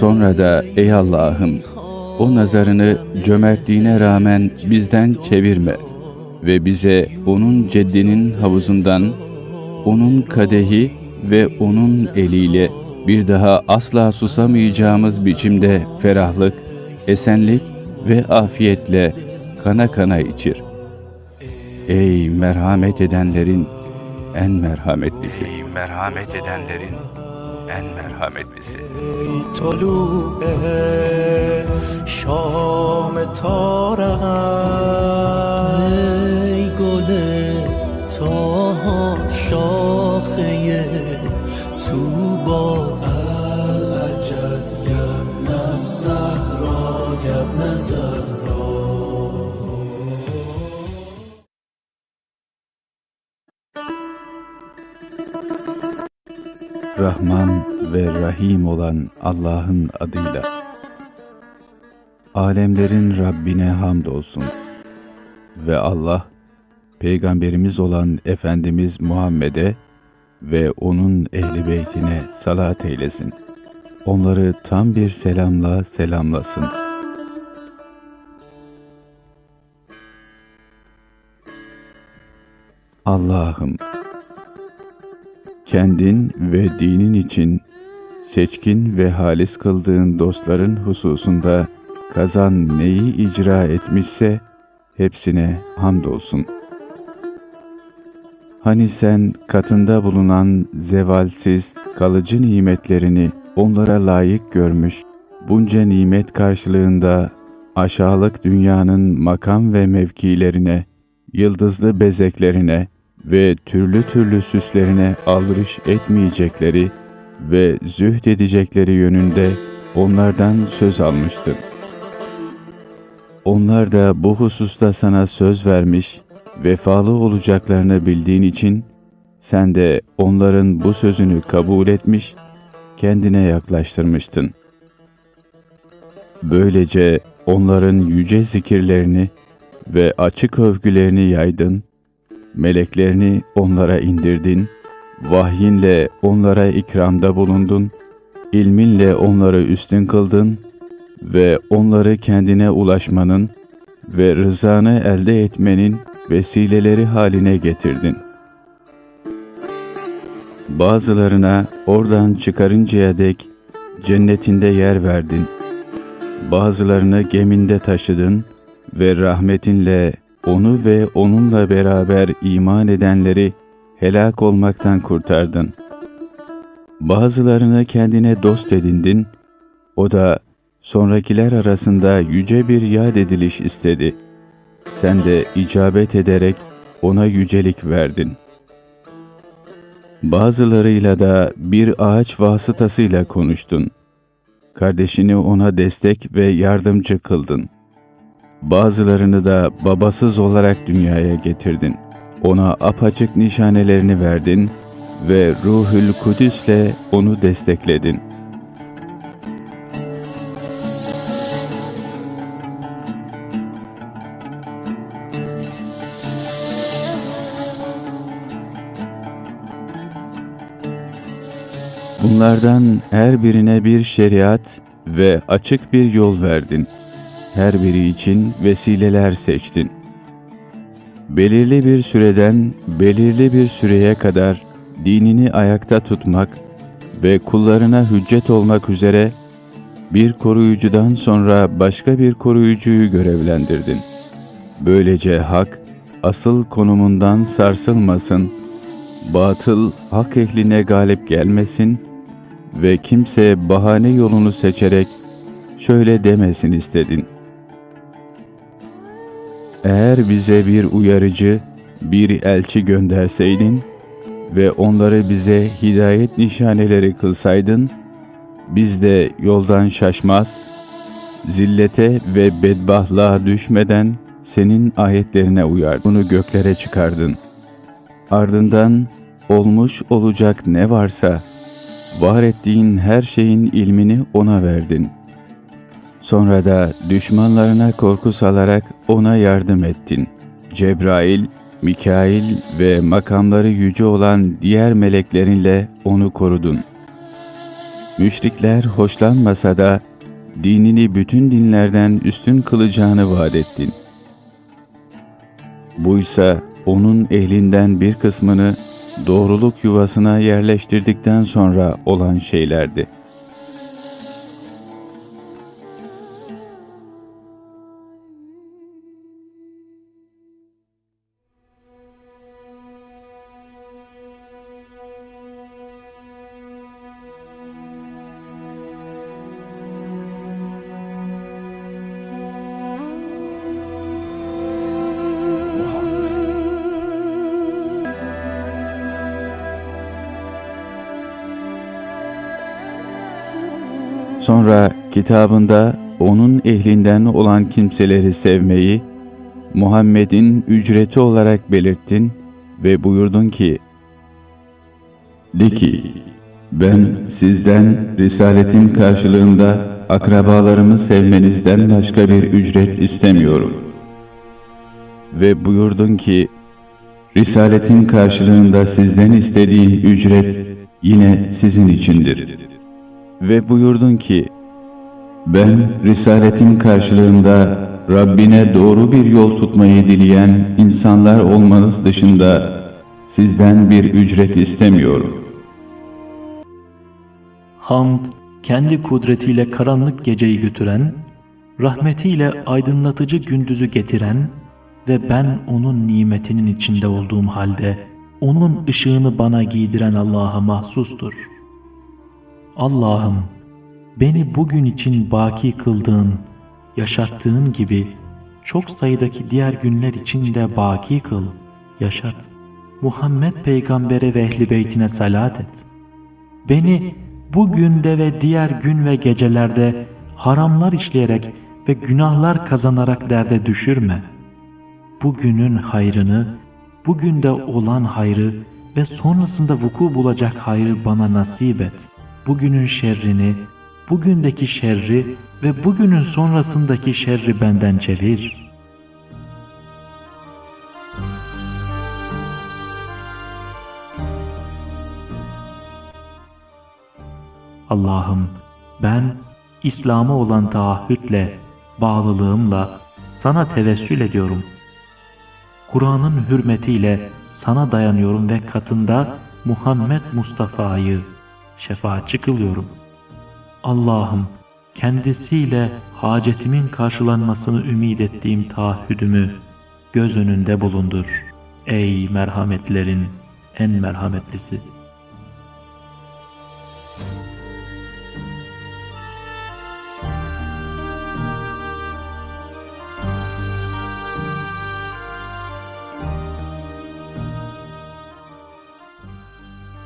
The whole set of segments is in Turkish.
Sonra da ey Allah'ım o nazarını cömertliğine rağmen bizden çevirme ve bize onun ceddinin havuzundan, onun kadehi ve onun eliyle bir daha asla susamayacağımız biçimde ferahlık, esenlik ve afiyetle kana kana içir. Ey merhamet edenlerin en merhametlisi. Ey merhamet edenlerin en merhametlisi. طلوع شام تارم ای گل تاها شاخه Rahman ve Rahim olan Allah'ın adıyla. Alemlerin Rabbine hamdolsun. Ve Allah, Peygamberimiz olan Efendimiz Muhammed'e ve onun ehli beytine salat eylesin. Onları tam bir selamla selamlasın. Allah'ım, kendin ve dinin için seçkin ve halis kıldığın dostların hususunda kazan neyi icra etmişse hepsine hamdolsun. Hani sen katında bulunan zevalsiz, kalıcı nimetlerini onlara layık görmüş, bunca nimet karşılığında aşağılık dünyanın makam ve mevkilerine, yıldızlı bezeklerine, ve türlü türlü süslerine aldırış etmeyecekleri ve zühd edecekleri yönünde onlardan söz almıştın. Onlar da bu hususta sana söz vermiş, vefalı olacaklarını bildiğin için sen de onların bu sözünü kabul etmiş, kendine yaklaştırmıştın. Böylece onların yüce zikirlerini ve açık övgülerini yaydın meleklerini onlara indirdin, vahyinle onlara ikramda bulundun, ilminle onları üstün kıldın ve onları kendine ulaşmanın ve rızanı elde etmenin vesileleri haline getirdin. Bazılarına oradan çıkarıncaya dek cennetinde yer verdin. Bazılarını geminde taşıdın ve rahmetinle onu ve onunla beraber iman edenleri helak olmaktan kurtardın. Bazılarını kendine dost edindin, o da sonrakiler arasında yüce bir yad ediliş istedi. Sen de icabet ederek ona yücelik verdin. Bazılarıyla da bir ağaç vasıtasıyla konuştun. Kardeşini ona destek ve yardımcı kıldın.'' Bazılarını da babasız olarak dünyaya getirdin. Ona apaçık nişanelerini verdin ve Ruhül Kudüs'le onu destekledin. Bunlardan her birine bir şeriat ve açık bir yol verdin.'' Her biri için vesileler seçtin. Belirli bir süreden belirli bir süreye kadar dinini ayakta tutmak ve kullarına hüccet olmak üzere bir koruyucudan sonra başka bir koruyucuyu görevlendirdin. Böylece hak asıl konumundan sarsılmasın, batıl hak ehline galip gelmesin ve kimse bahane yolunu seçerek şöyle demesin istedin. Eğer bize bir uyarıcı, bir elçi gönderseydin ve onları bize hidayet nişaneleri kılsaydın, biz de yoldan şaşmaz, zillete ve bedbahtlığa düşmeden senin ayetlerine uyar. Bunu göklere çıkardın. Ardından olmuş olacak ne varsa, var ettiğin her şeyin ilmini ona verdin. Sonra da düşmanlarına korku salarak ona yardım ettin. Cebrail, Mikail ve makamları yüce olan diğer meleklerinle onu korudun. Müşrikler hoşlanmasa da dinini bütün dinlerden üstün kılacağını vaat ettin. Buysa onun ehlinden bir kısmını doğruluk yuvasına yerleştirdikten sonra olan şeylerdi. Sonra kitabında onun ehlinden olan kimseleri sevmeyi Muhammed'in ücreti olarak belirttin ve buyurdun ki De ki ben sizden risaletin karşılığında akrabalarımı sevmenizden başka bir ücret istemiyorum. Ve buyurdun ki Risaletin karşılığında sizden istediğim ücret yine sizin içindir. Ve buyurdun ki, ben Risaletin karşılığında Rabbine doğru bir yol tutmayı dileyen insanlar olmanız dışında sizden bir ücret istemiyorum. Hamd, kendi kudretiyle karanlık geceyi götüren, rahmetiyle aydınlatıcı gündüzü getiren ve ben onun nimetinin içinde olduğum halde onun ışığını bana giydiren Allah'a mahsustur. Allah'ım, beni bugün için baki kıldığın, yaşattığın gibi çok sayıdaki diğer günler için de baki kıl, yaşat. Muhammed peygambere ve ehli beytine salat et. Beni bu günde ve diğer gün ve gecelerde haramlar işleyerek ve günahlar kazanarak derde düşürme. Bugünün hayrını, bugünde olan hayrı ve sonrasında vuku bulacak hayrı bana nasip et. Bugünün şerrini, bugündeki şerri ve bugünün sonrasındaki şerri benden çevir. Allah'ım ben İslam'a olan taahhütle, bağlılığımla sana tevessül ediyorum. Kur'an'ın hürmetiyle sana dayanıyorum ve katında Muhammed Mustafa'yı şefaatçi kılıyorum. Allah'ım kendisiyle hacetimin karşılanmasını ümit ettiğim taahhüdümü göz önünde bulundur. Ey merhametlerin en merhametlisi.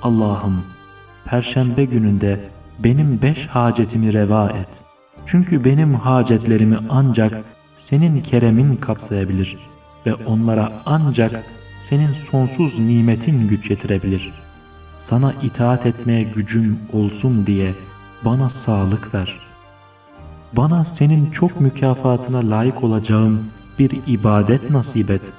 Allah'ım Perşembe gününde benim beş hacetimi reva et. Çünkü benim hacetlerimi ancak senin keremin kapsayabilir ve onlara ancak senin sonsuz nimetin güç yetirebilir. Sana itaat etmeye gücüm olsun diye bana sağlık ver. Bana senin çok mükafatına layık olacağım bir ibadet nasip et.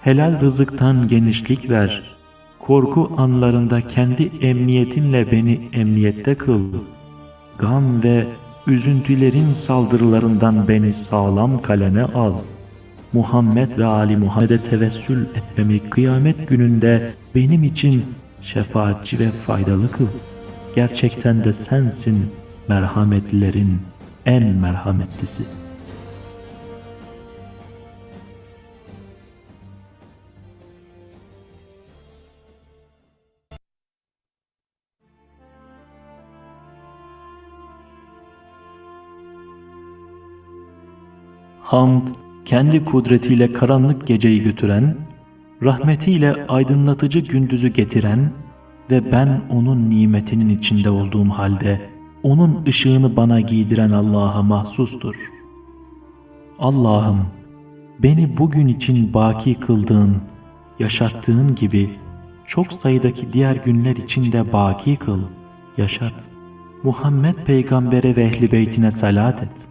Helal rızıktan genişlik ver. Korku anlarında kendi emniyetinle beni emniyette kıl. Gam ve üzüntülerin saldırılarından beni sağlam kalene al. Muhammed ve Ali Muhammed'e tevessül etmemi kıyamet gününde benim için şefaatçi ve faydalı kıl. Gerçekten de sensin merhametlilerin en merhametlisi. Hamd, kendi kudretiyle karanlık geceyi götüren, rahmetiyle aydınlatıcı gündüzü getiren ve ben onun nimetinin içinde olduğum halde onun ışığını bana giydiren Allah'a mahsustur. Allah'ım, beni bugün için baki kıldığın, yaşattığın gibi çok sayıdaki diğer günler için de baki kıl, yaşat. Muhammed peygambere ve ehli beytine salat et.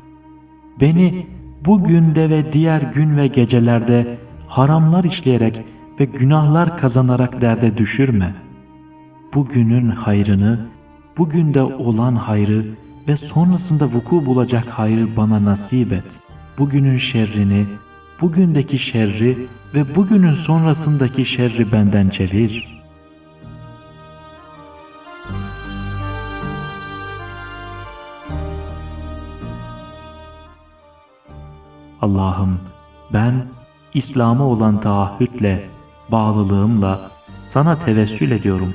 Beni bu günde ve diğer gün ve gecelerde haramlar işleyerek ve günahlar kazanarak derde düşürme. Bugünün hayrını, bugünde olan hayrı ve sonrasında vuku bulacak hayrı bana nasip et. Bugünün şerrini, bugündeki şerri ve bugünün sonrasındaki şerri benden çevir. Allah'ım ben İslam'a olan taahhütle, bağlılığımla sana tevessül ediyorum.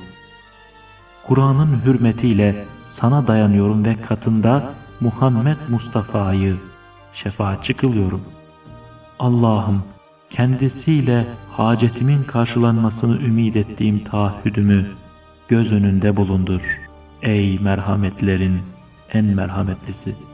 Kur'an'ın hürmetiyle sana dayanıyorum ve katında Muhammed Mustafa'yı şefaatçi kılıyorum. Allah'ım kendisiyle hacetimin karşılanmasını ümit ettiğim taahhüdümü göz önünde bulundur. Ey merhametlerin en merhametlisi.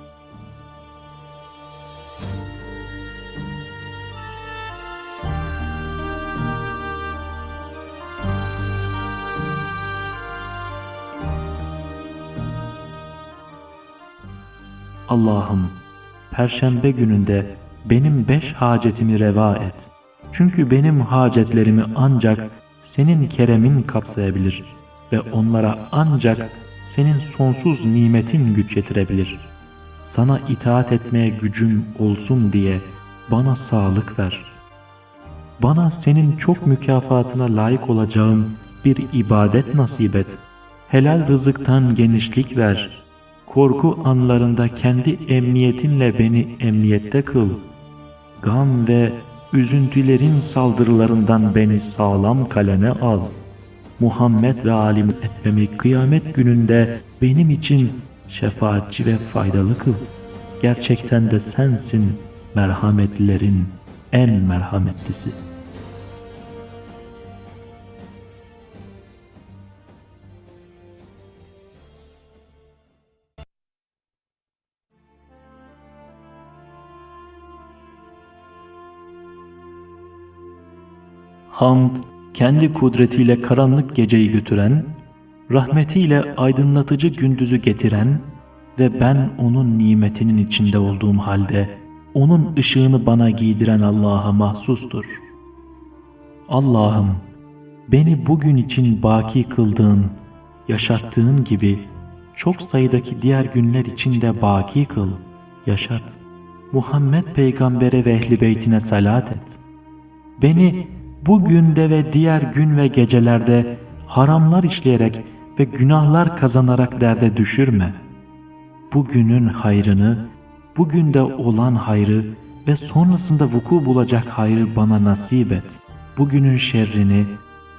Allah'ım Perşembe gününde benim beş hacetimi reva et. Çünkü benim hacetlerimi ancak senin keremin kapsayabilir ve onlara ancak senin sonsuz nimetin güç yetirebilir. Sana itaat etmeye gücüm olsun diye bana sağlık ver. Bana senin çok mükafatına layık olacağım bir ibadet nasip et. Helal rızıktan genişlik ver. Korku anlarında kendi emniyetinle beni emniyette kıl. Gam ve üzüntülerin saldırılarından beni sağlam kaleme al. Muhammed ve alim etmemi kıyamet gününde benim için şefaatçi ve faydalı kıl. Gerçekten de sensin merhametlilerin en merhametlisi. Hamd, kendi kudretiyle karanlık geceyi götüren, rahmetiyle aydınlatıcı gündüzü getiren ve ben onun nimetinin içinde olduğum halde onun ışığını bana giydiren Allah'a mahsustur. Allah'ım, beni bugün için baki kıldığın, yaşattığın gibi çok sayıdaki diğer günler için de baki kıl, yaşat. Muhammed peygambere ve ehli beytine salat et. Beni bu günde ve diğer gün ve gecelerde haramlar işleyerek ve günahlar kazanarak derde düşürme. Bugünün hayrını, bugünde olan hayrı ve sonrasında vuku bulacak hayrı bana nasip et. Bugünün şerrini,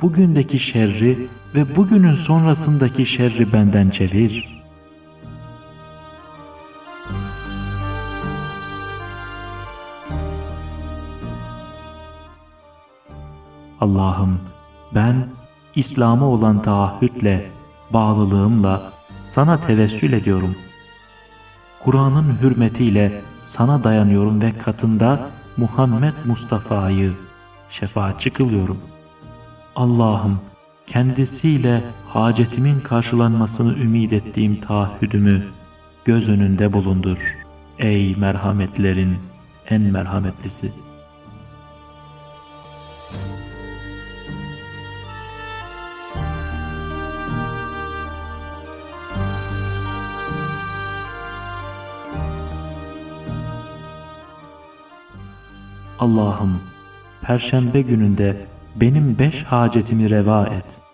bugündeki şerri ve bugünün sonrasındaki şerri benden çevir.'' Allah'ım ben İslam'a olan taahhütle, bağlılığımla sana tevessül ediyorum. Kur'an'ın hürmetiyle sana dayanıyorum ve katında Muhammed Mustafa'yı şefaatçi kılıyorum. Allah'ım kendisiyle hacetimin karşılanmasını ümit ettiğim taahhüdümü göz önünde bulundur. Ey merhametlerin en merhametlisi. Allah'ım Perşembe gününde benim beş hacetimi reva et.